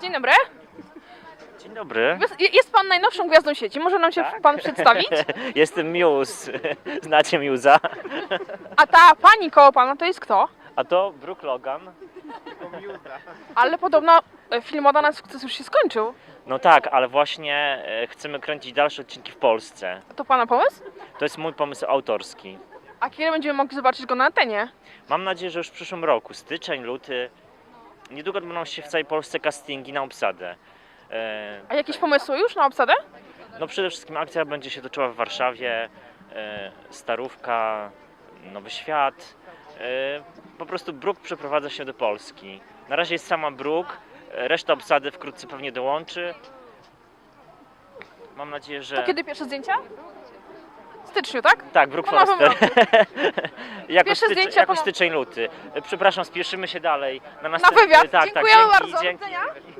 Dzień dobry. Dzień dobry. Jest- Jest pan najnowszą gwiazdą sieci. Może nam się Tak. pan przedstawić? Jestem Muse. Znacie Muse'a? A ta pani koło pana to jest kto? A to Brooke Logan. Ale podobno e, film Oda na sukces już się skończył. No tak, ale właśnie e, chcemy kręcić dalsze odcinki w Polsce. To pana pomysł? To jest mój pomysł autorski. A kiedy będziemy mogli zobaczyć go na antenie? Mam nadzieję, że już w przyszłym roku, styczeń, luty. Niedługo odbędą się w całej Polsce castingi na obsadę. E, A jakieś pomysły już na obsadę? No przede wszystkim akcja będzie się toczyła w Warszawie, e, Starówka, Nowy Świat. E, Po prostu Bruk przeprowadza się do Polski. Na razie jest sama Bruk, e, reszta obsady wkrótce pewnie dołączy. Mam nadzieję, że... To kiedy pierwsze zdjęcia? Styczniu, tak? Tak, nowym Foster. jako, Pierwsze stycze- zdjęcia jako po- styczeń, luty. Przepraszam, spieszymy się dalej. Na, Na następny- wywiad. Tak, Dziękujemy tak, bardzo. dzięki, Do widzenia.